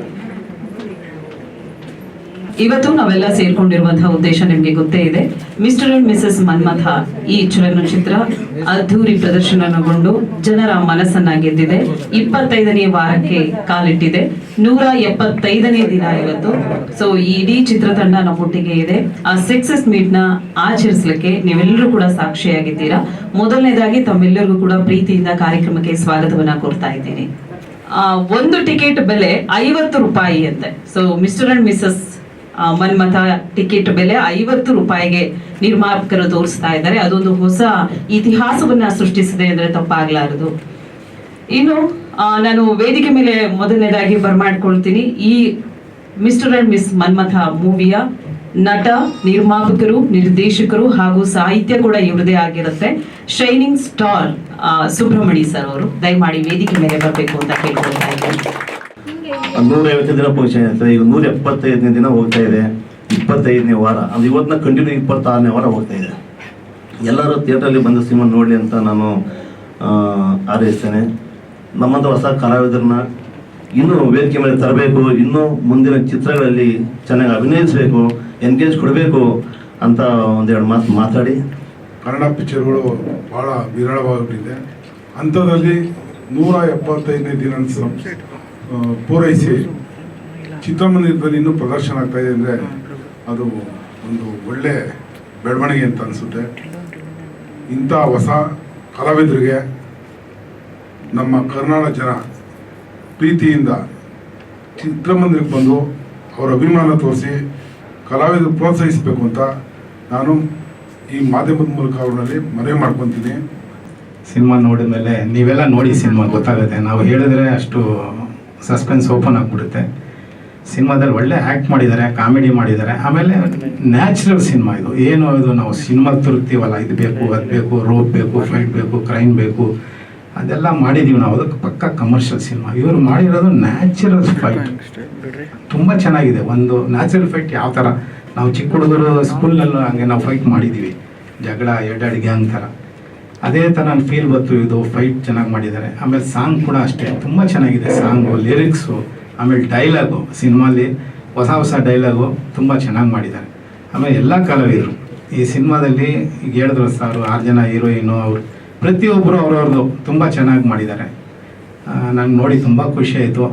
Amen. ಇವತ್ತು ನಾವೆಲ್ಲ ಸೇರ್ಕೊಂಡಿರುವಂತಹ ಉದ್ದೇಶ ನಿಮಗೆ ಗೊತ್ತೇ ಇದೆ. ಮಿಸ್ಟರ್ ಅಂಡ್ ಮಿಸಸ್ ಮನ್ಮಥ ಈ ಚಲನಚಿತ್ರ ಅದ್ಧೂರಿ ಪ್ರದರ್ಶನಗೊಂಡು ಜನರ ಮನಸ್ಸನ್ನ ಗೆದ್ದಿದೆ. ಇಪ್ಪತ್ತೈದನೇ ವಾರಕ್ಕೆ ಕಾಲಿಟ್ಟಿದೆ. ನೂರ ಎಪ್ಪತ್ತೈದನೇ ದಿನ ಇವತ್ತು. ಸೊ ಇಡೀ ಚಿತ್ರತಂಡ ನಮ್ಮೊಟ್ಟಿಗೆ ಇದೆ. ಆ ಸಕ್ಸಸ್ ಮೀಟ್ನ ಆಚರಿಸಲಿಕ್ಕೆ ನೀವೆಲ್ಲರೂ ಕೂಡ ಸಾಕ್ಷಿಯಾಗಿದ್ದೀರಾ. ಮೊದಲನೇದಾಗಿ ತಮ್ಮೆಲ್ಲರಿಗೂ ಕೂಡ ಪ್ರೀತಿಯಿಂದ ಕಾರ್ಯಕ್ರಮಕ್ಕೆ ಸ್ವಾಗತವನ್ನ ಕೋರ್ತಾ ಇದ್ದೀನಿ. ಒಂದು ಟಿಕೆಟ್ ಬೆಲೆ ಐವತ್ತು ರೂಪಾಯಿ ಅಂತೆ. So Mr and Mrs Manmatha ticket ಬೆಲೆ ಐವತ್ತು ರೂಪಾಯಿಗೆ ನಿರ್ಮಾಪಕರು ತೋರಿಸ್ತಾ ಇದ್ದಾರೆ. ಅದೊಂದು ಹೊಸ ಇತಿಹಾಸವನ್ನ ಸೃಷ್ಟಿಸಿದೆ ಅಂದ್ರೆ ತಪ್ಪಾಗ್ಲಾರದು. ಇನ್ನು ನಾನು ವೇದಿಕೆ ಮೇಲೆ ಮೊದಲನೇದಾಗಿ ಬರ್ಮಾಡ್ಕೊಳ್ತೀನಿ. ಈ ಮಿಸ್ಟರ್ ಅಂಡ್ ಮಿಸ್ ಮನ್ಮಥ ಮೂವಿಯ ನಟ, ನಿರ್ಮಾಪಕರು, ನಿರ್ದೇಶಕರು ಹಾಗೂ ಸಾಹಿತ್ಯ ಕೂಡ ಇವ್ರದೇ ಆಗಿರುತ್ತೆ. ಶೈನಿಂಗ್ ಸ್ಟಾರ್ ಸುಬ್ರಹ್ಮಣಿ ಸರ್ ಅವರು. ದಯಮಾಡಿ ವೇದಿಕೆ ಮೇಲೆ ಬರಬೇಕು ಅಂತ ಕೇಳ್ಕೊಳ್ತಾ ಇದ್ದೀನಿ. ನೂರ ಐವತ್ತು ದಿನ ಫಂಕ್ಷನ್ ಇರ್ತದೆ ಈಗ ನೂರ ಎಪ್ಪತ್ತೈದನೇ ದಿನ ಹೋಗ್ತಾ ಇದೆ. ಇಪ್ಪತ್ತೈದನೇ ವಾರ. ಅದು ಇವತ್ತಿನ ಕಂಟಿನ್ಯೂ ಇಪ್ಪತ್ತಾರನೇ ವಾರ ಹೋಗ್ತಾ ಇದೆ. ಎಲ್ಲರೂ ಥಿಯೇಟ್ರಲ್ಲಿ ಬಂದು ಸಿನಿಮಾ ನೋಡಲಿ ಅಂತ ನಾನು ಆರೈಸ್ತೇನೆ ನಮ್ಮಂಥ ಹೊಸ ಕಲಾವಿದರನ್ನ ಇನ್ನೂ ವೇದಿಕೆ ಮೇಲೆ ತರಬೇಕು. ಇನ್ನೂ ಮುಂದಿನ ಚಿತ್ರಗಳಲ್ಲಿ ಚೆನ್ನಾಗಿ ಅಭಿನಯಿಸಬೇಕು ಎನ್ಗೇಜ್ ಕೊಡಬೇಕು ಅಂತ ಒಂದೆರಡು ಮಾತು ಮಾತಾಡಿ. ಕನ್ನಡ ಪಿಕ್ಚರ್ಗಳು ಭಾಳ ವಿರಳವಾಗಿಬಿಟ್ಟಿದೆ. ಅಂಥದ್ರಲ್ಲಿ ನೂರ ಎಪ್ಪತ್ತೈದನೇ ದಿನ ಪೂರೈಸಿ ಚಿತ್ರಮಂದಿರದಲ್ಲಿ ಇನ್ನೂ ಪ್ರದರ್ಶನ ಆಗ್ತಾ ಇದೆ ಅಂದರೆ ಅದು ಒಂದು ಒಳ್ಳೆ ಬೆಳವಣಿಗೆ ಅಂತ ಅನಿಸುತ್ತೆ. ಇಂಥ ಹೊಸ ಕಲಾವಿದರಿಗೆ ನಮ್ಮ ಕರ್ನಾಟಕ ಜನ ಪ್ರೀತಿಯಿಂದ ಚಿತ್ರಮಂದಿರಕ್ಕೆ ಬಂದು ಅವರ ಅಭಿಮಾನ ತೋರಿಸಿ ಕಲಾವಿದರು ಪ್ರೋತ್ಸಾಹಿಸಬೇಕು ಅಂತ ನಾನು ಈ ಮಾಧ್ಯಮದ ಮೂಲಕ ಅವರಲ್ಲಿ ಮನವಿ ಮಾಡ್ಕೊತೀನಿ. ಸಿನಿಮಾ ನೋಡಿದ ಮೇಲೆ ನೀವೆಲ್ಲ ನೋಡಿ ಸಿನಿಮಾ ಗೊತ್ತಾಗುತ್ತೆ. ನಾವು ಹೇಳಿದ್ರೆ ಅಷ್ಟು ಸಸ್ಪೆನ್ಸ್ ಓಪನ್ ಆಗಿಬಿಡುತ್ತೆ. ಸಿನಿಮಾದಲ್ಲಿ ಒಳ್ಳೆ ಆ್ಯಕ್ಟ್ ಮಾಡಿದ್ದಾರೆ ಕಾಮಿಡಿ ಮಾಡಿದ್ದಾರೆ. ಆಮೇಲೆ ನ್ಯಾಚುರಲ್ ಸಿನಿಮಾ ಇದು. ಏನು ಇದು ನಾವು ಸಿನಿಮಾ ತಿರುಗ್ತೀವಲ್ಲ ಇದು ಬೇಕು ಅದು ಬೇಕು ರೋಪ್ ಬೇಕು ಫೈಟ್ ಬೇಕು ಕ್ರೈಮ್ ಬೇಕು ಅದೆಲ್ಲ ಮಾಡಿದ್ದೀವಿ ನಾವು. ಅದಕ್ಕೆ ಪಕ್ಕ ಕಮರ್ಷಿಯಲ್ ಸಿನಿಮಾ. ಇವರು ಮಾಡಿರೋದು ನ್ಯಾಚುರಲ್ ಫೈಟ್. ತುಂಬ ಚೆನ್ನಾಗಿದೆ. ಒಂದು ನ್ಯಾಚುರಲ್ ಫೈಟ್ ಯಾವ ಥರ ನಾವು ಚಿಕ್ಕ ಹುಡುಗರು ಸ್ಕೂಲ್ನಲ್ಲೂ ಹಂಗೆ ನಾವು ಫೈಟ್ ಮಾಡಿದ್ದೀವಿ ಜಗಳ ಎರಡೆರಡು ಗ್ಯಾಂಗ್ ಥರ. ಅದೇ ಥರ ಫೀಲ್ ಬಂತು ಇದು ಫೈಟ್ ಚೆನ್ನಾಗಿ ಮಾಡಿದ್ದಾರೆ. ಆಮೇಲೆ ಸಾಂಗ್ ಕೂಡ ಅಷ್ಟೇ, ತುಂಬ ಚೆನ್ನಾಗಿದೆ ಸಾಂಗು ಲಿರಿಕ್ಸು ಆಮೇಲೆ ಡೈಲಾಗು ಸಿನಿಮಾಲಿ ಹೊಸ ಹೊಸ ಡೈಲಾಗು ತುಂಬ ಚೆನ್ನಾಗಿ ಮಾಡಿದ್ದಾರೆ. ಆಮೇಲೆ ಎಲ್ಲ ಕಲಾವಿದರು. ಈ ಸಿನಿಮಾದಲ್ಲಿ ಈಗ ಹೇಳಿದ್ರು ಸಾರು ಆರು ಜನ ಹೀರೋಯಿನು ಅವರು ಪ್ರತಿಯೊಬ್ಬರು ಅವ್ರವ್ರದ್ದು ತುಂಬ ಚೆನ್ನಾಗಿ ಮಾಡಿದ್ದಾರೆ. ನಂಗೆ ನೋಡಿ ತುಂಬ ಆಯಿತು.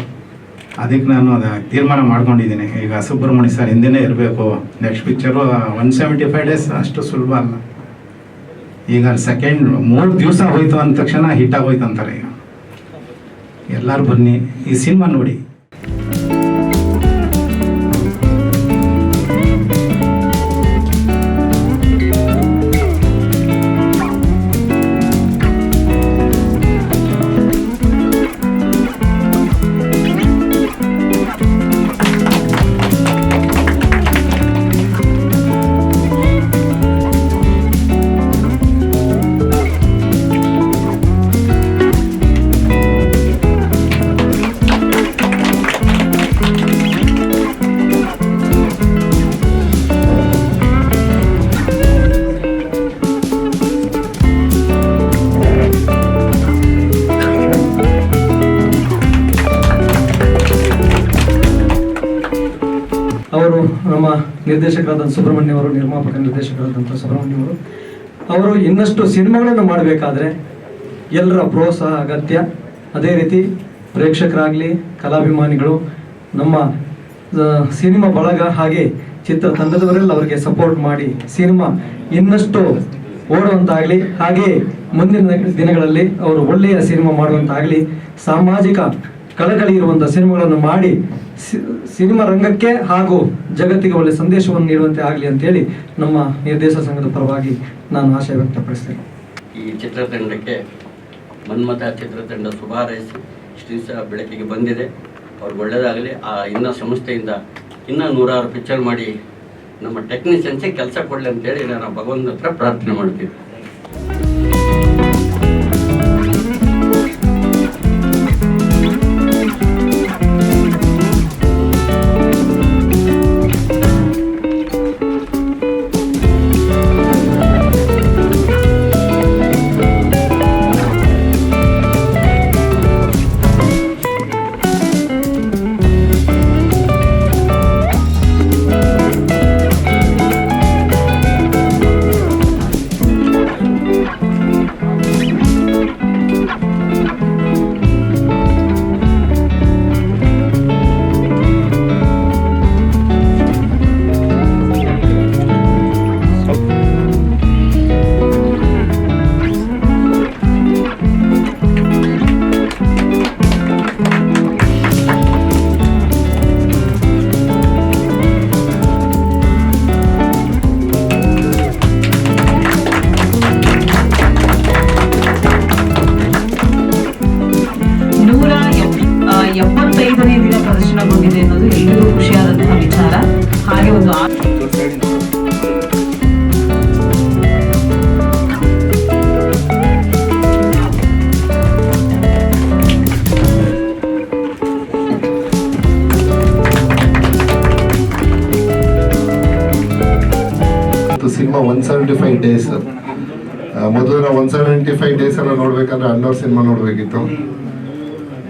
ಅದಕ್ಕೆ ನಾನು ಅದು ತೀರ್ಮಾನ ಮಾಡ್ಕೊಂಡಿದ್ದೀನಿ. ಈಗ ಸುಬ್ರಹ್ಮಣ್ಯ ಸರ್ ಹಿಂದೆನೇ ಇರಬೇಕು. Next picture one seventy five days ಅಷ್ಟು ಸುಲಭ ಅಲ್ಲ. ಈಗ ಸೆಕೆಂಡ್ ಮೂರು ದಿವಸ ಹೋಯ್ತು ಅಂದ ತಕ್ಷಣ ಹಿಟ್ ಆಗೋಯ್ತು ಅಂತಾರೆ ಈಗ. ಎಲ್ಲರೂ ಬನ್ನಿ ಈ ಸಿನಿಮಾ ನೋಡಿ. ಅವರು ನಮ್ಮ ನಿರ್ದೇಶಕರಾದ ಸುಬ್ರಹ್ಮಣ್ಯ ಅವರು ನಿರ್ಮಾಪಕ, ನಿರ್ದೇಶಕರಾದಂಥ ಸುಬ್ರಹ್ಮಣ್ಯ ಅವರು ಅವರು ಇನ್ನಷ್ಟು ಸಿನಿಮಾಗಳನ್ನು ಮಾಡಬೇಕಾದ್ರೆ ಎಲ್ಲರ ಪ್ರೋತ್ಸಾಹ, ಅಗತ್ಯ. ಅದೇ ರೀತಿ ಪ್ರೇಕ್ಷಕರಾಗಲಿ, ಕಲಾಭಿಮಾನಿಗಳು, ನಮ್ಮ ಸಿನಿಮಾ ಬಳಗ ಹಾಗೆ ಚಿತ್ರತಂಡದವರೆಲ್ಲ ಅವರಿಗೆ ಸಪೋರ್ಟ್ ಮಾಡಿ ಸಿನಿಮಾ ಇನ್ನಷ್ಟು ಓಡುವಂತಾಗಲಿ, ಹಾಗೆಯೇ ಮುಂದಿನ ದಿನಗಳಲ್ಲಿ ಅವರು ಒಳ್ಳೆಯ ಸಿನಿಮಾ ಮಾಡುವಂತಾಗಲಿ, ಸಾಮಾಜಿಕ ಕಳಕಳಿ ಇರುವಂತಹ ಸಿನಿಮಾಗಳನ್ನು ಮಾಡಿ ಸಿನಿಮಾ ರಂಗಕ್ಕೆ ಹಾಗೂ ಜಗತ್ತಿಗೆ ಒಳ್ಳೆ ಸಂದೇಶವನ್ನು ನೀಡುವಂತೆ ಆಗಲಿ ಅಂತೇಳಿ ನಮ್ಮ ನಿರ್ದೇಶಕ ಸಂಘದ ಪರವಾಗಿ ನಾನು ಆಶಯ ವ್ಯಕ್ತಪಡಿಸ್ತೇನೆ. ಈ ಚಿತ್ರತಂಡಕ್ಕೆ ಮನ್ಮಥ ಚಿತ್ರತಂಡ ಶುಭಾರೈಸಿ ಶ್ರೀ ಸಹ ಬೆಳಕಿಗೆ ಬಂದಿದೆ. ಅವ್ರಿಗೆ ಒಳ್ಳೆಯದಾಗಲಿ ಆ ಇನ್ನ ಸಂಸ್ಥೆಯಿಂದ ಇನ್ನೂ ನೂರಾರು ಪಿಕ್ಚರ್ ಮಾಡಿ ನಮ್ಮ ಟೆಕ್ನಿಷಿಯನ್ಸೇ ಕೆಲಸ ಕೊಡಲಿ ಅಂತೇಳಿ ನಾನು ಭಗವಂತ ಹತ್ರ ಪ್ರಾರ್ಥನೆ ಮಾಡ್ತೀನಿ. ಸೆವೆಂಟಿ ಫೈವ್ ಡೇಸ್ ಮೊದಲು ನಾವು ಒನ್ ಸೆವೆಂಟಿ ಫೈವ್ ಡೇಸ್ ಎಲ್ಲ ನೋಡ್ಬೇಕಂದ್ರೆ ಅಣ್ಣವ್ರ ಸಿನಿಮಾ ನೋಡಬೇಕಿತ್ತು.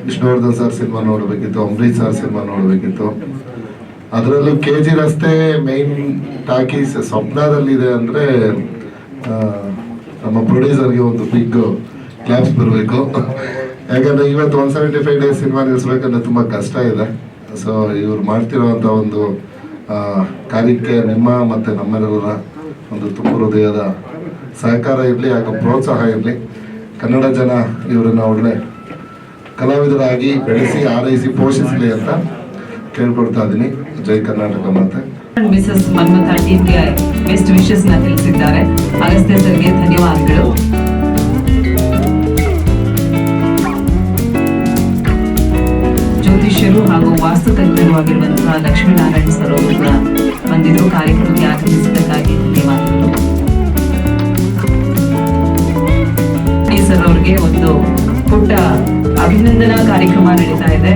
ವಿಷ್ಣುವರ್ಧನ್ ಸರ್ ಸಿನಿಮಾ ನೋಡಬೇಕಿತ್ತು ಅಂಬರೀಶ್ ಸರ್ ಸಿನಿಮಾ ನೋಡಬೇಕಿತ್ತು. ಅದರಲ್ಲೂ ಕೆ ಜಿ ರಸ್ತೆ ಮೈನ್ ಟಾಕೀಸ್ ಸ್ವಪ್ನದಲ್ಲಿದೆ ಅಂದರೆ ನಮ್ಮ ಪ್ರೊಡ್ಯೂಸರ್ಗೆ ಒಂದು ಬಿಗ್ ಕ್ಲಾಪ್ಸ್ ಬರಬೇಕು. ಯಾಕಂದರೆ ಇವತ್ತು one seventy five days cinema ನಿಲ್ಲಿಸ್ಬೇಕಂದ್ರೆ ತುಂಬ ಕಷ್ಟ ಇದೆ. ಸೊ ಇವ್ರು ಮಾಡ್ತಿರೋವಂಥ ಒಂದು ಕಾರ್ಯಕ್ಕೆ ನಿಮ್ಮ ಮತ್ತು ನಮ್ಮೆಲ್ಲರ ಒಂದು ತುಂಬ ಹೃದಯದ ಸಹಕಾರ ಇರಲಿ ಹಾಗೂ ಪ್ರೋತ್ಸಾಹ ಇರಲಿ, ಕನ್ನಡ ಜನ ಇವರನ್ನ ಒಳ್ಳೆ ಕಲಾವಿದರಾಗಿ ಬೆಳೆಸಿ, ಆರೈಸಿ, ಪೋಷಿಸಲಿ ಅಂತ ಕೇಳ್ಕೊಡ್ತಾ ಇದ್ದೀನಿ. ಜೈ ಕರ್ನಾಟಕ ಮಾತೆ. ಮಿಸಸ್ ಮನ್ಮಥ ಟೀಮ್ಗೆ ಬೆಸ್ಟ್ ವಿಶಸ್ನ ತಿಳಿಸಿದ್ದಾರೆ. ಅಗಸ್ತ್ಯ ಸರ್ಗೆ ಧನ್ಯವಾದಗಳು. ಜ್ಯೋತಿಷ್ಯರು ಹಾಗೂ ವಾಸ್ತುತಜ್ಞರು ಆಗಿರುವಂತಹ ಲಕ್ಷ್ಮೀನಾರಾಯಣ ಸರ್ ಅವರು ಬಂದಿದ್ರು. ಕಾರ್ಯಕ್ರಮಕ್ಕೆ ಆಗಮಿಸಿದ್ದಕ್ಕಾಗಿ ಅವರಿಗೆ ಒಂದು ಪುಟ್ಟ ಅಭಿನಂದನಾ ಕಾರ್ಯಕ್ರಮ ನಡೀತಾ ಇದೆ.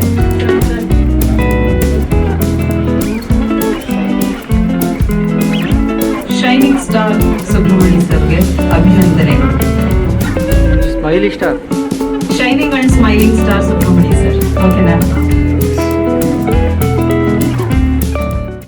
ಶೈನಿಂಗ್ ಸ್ಟಾರ್ ಸುಬ್ರಹ್ಮಣ್ಯ ಸರ್ಗೆ ಅಭಿನಂದನೆ. Smiley star shining and smiling star Subrahmanya sir ಓಕೆನಾ